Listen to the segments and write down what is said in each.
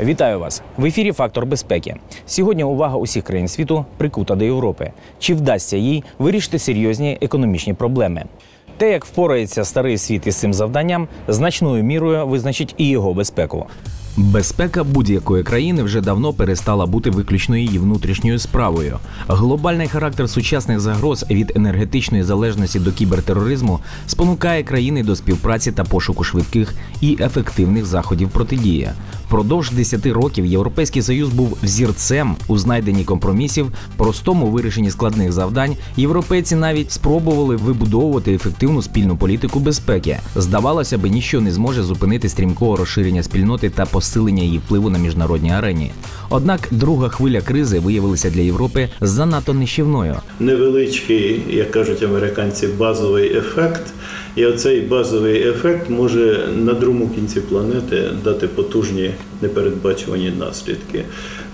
Вітаю вас в ефірі Фактор безпеки. Сьогодні увага усіх країн світу прикута до Європи. Чи вдасться їй вирішити серйозні економічні проблеми? Те, як впорається старий світ із цим завданням, значною мірою визначить і його безпеку. Безпека будь-якої країни вже давно перестала бути виключно її внутрішньою справою. Глобальний характер сучасних загроз від енергетичної залежності до кібертероризму спонукає країни до співпраці та пошуку швидких і ефективних заходів протидії. Впродовж 10 років Європейський Союз був взірцем у знайденні компромісів, простому вирішенні складних завдань. Європейці навіть спробували вибудовувати ефективну спільну політику безпеки. Здавалося би, ніщо не зможе зупинити стрімкого розширення спільноти та посилення її впливу на міжнародній арені. Однак друга хвиля кризи виявилася для Європи занадто нищівною. невеличкий, як кажуть американці, базовий ефект. І оцей базовий ефект може на другому кінці планети дати потужні непередбачувані наслідки.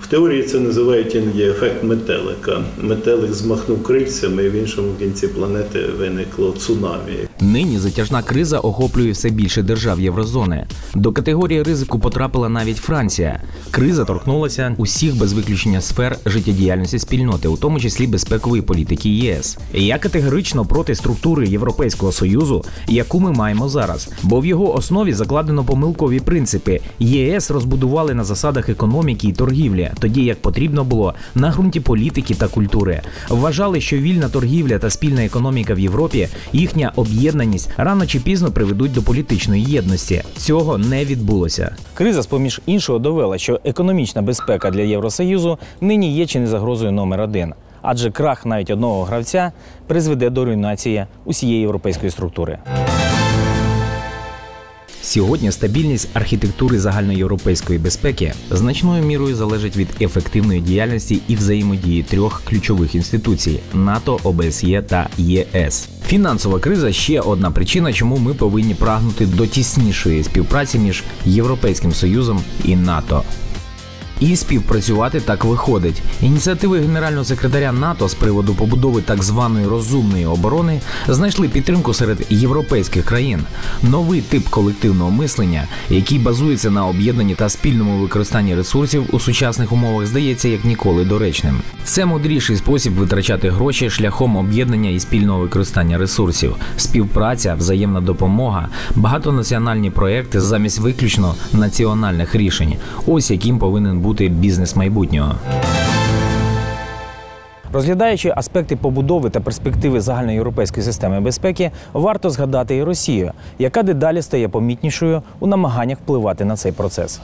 В теорії це називають іноді ефект метелика. Метелик змахнув крильцями, і в іншому кінці планети виникло цунамі. Нині затяжна криза охоплює все більше держав Єврозони. До категорії ризику потрапила навіть Франція. Криза торкнулася усіх без виключення сфер життєдіяльності спільноти, у тому числі безпекової політики ЄС. Я категорично проти структури Європейського союзу, яку ми маємо зараз, бо в його основі закладено помилкові принципи. ЄС розбудували на засадах економіки і торгівлі, тоді як потрібно було на ґрунті політики та культури. Вважали, що вільна торгівля та спільна економіка в Європі, їхня об'єднаність рано чи пізно приведуть до політичної єдності. Цього не відбулося. Криза, з поміж іншого, довела, що економічна безпека для Євросоюзу нині є чи не загрозою номер один. Адже крах навіть одного гравця призведе до руйнації усієї європейської структури. Сьогодні стабільність архітектури загальноєвропейської безпеки значною мірою залежить від ефективної діяльності і взаємодії трьох ключових інституцій НАТО, ОБСЄ та ЄС. Фінансова криза ще одна причина, чому ми повинні прагнути до тіснішої співпраці між Європейським Союзом і НАТО. І співпрацювати так виходить. Ініціативи генерального секретаря НАТО з приводу побудови так званої розумної оборони знайшли підтримку серед європейських країн. Новий тип колективного мислення, який базується на об'єднанні та спільному використанні ресурсів у сучасних умовах, здається як ніколи доречним. Це мудріший спосіб витрачати гроші шляхом об'єднання і спільного використання ресурсів, співпраця, взаємна допомога, багатонаціональні проекти замість виключно національних рішень. Ось яким повинен бути бізнес майбутнього. Розглядаючи аспекти побудови та перспективи загальноєвропейської системи безпеки, варто згадати і Росію, яка дедалі стає помітнішою у намаганнях впливати на цей процес.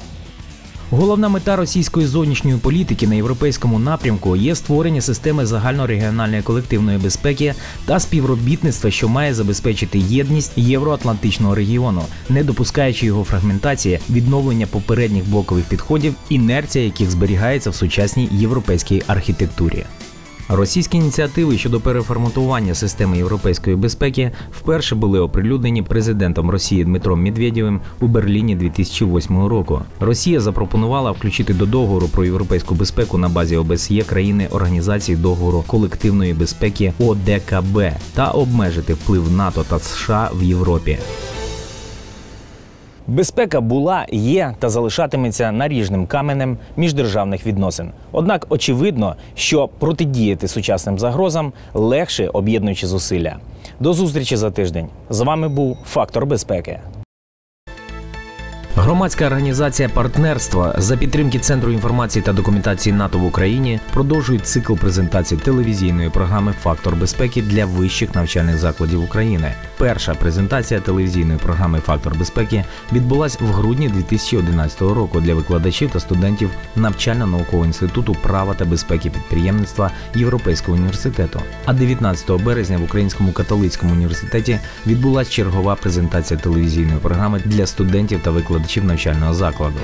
Головна мета російської зовнішньої політики на європейському напрямку є створення системи загальнорегіональної колективної безпеки та співробітництва, що має забезпечити єдність євроатлантичного регіону, не допускаючи його фрагментації, відновлення попередніх блокових підходів, інерція яких зберігається в сучасній європейській архітектурі. Російські ініціативи щодо переформатування системи європейської безпеки вперше були оприлюднені президентом Росії Дмитром Медведєвим у Берліні 2008 року. Росія запропонувала включити до договору про європейську безпеку на базі ОБСЄ країни організації договору колективної безпеки ОДКБ та обмежити вплив НАТО та США в Європі. Безпека була, є та залишатиметься наріжним каменем міждержавних відносин. Однак очевидно, що протидіяти сучасним загрозам легше об'єднуючи зусилля. До зустрічі за тиждень. З вами був Фактор безпеки. Громадська організація партнерства за підтримки Центру інформації та документації НАТО в Україні продовжує цикл презентацій телевізійної програми Фактор безпеки для вищих навчальних закладів України. Перша презентація телевізійної програми Фактор безпеки відбулась в грудні 2011 року для викладачів та студентів навчально-наукового інституту права та безпеки підприємництва Європейського університету. А 19 березня в Українському католицькому університеті відбулась чергова презентація телевізійної програми для студентів та викладачів навчального закладу.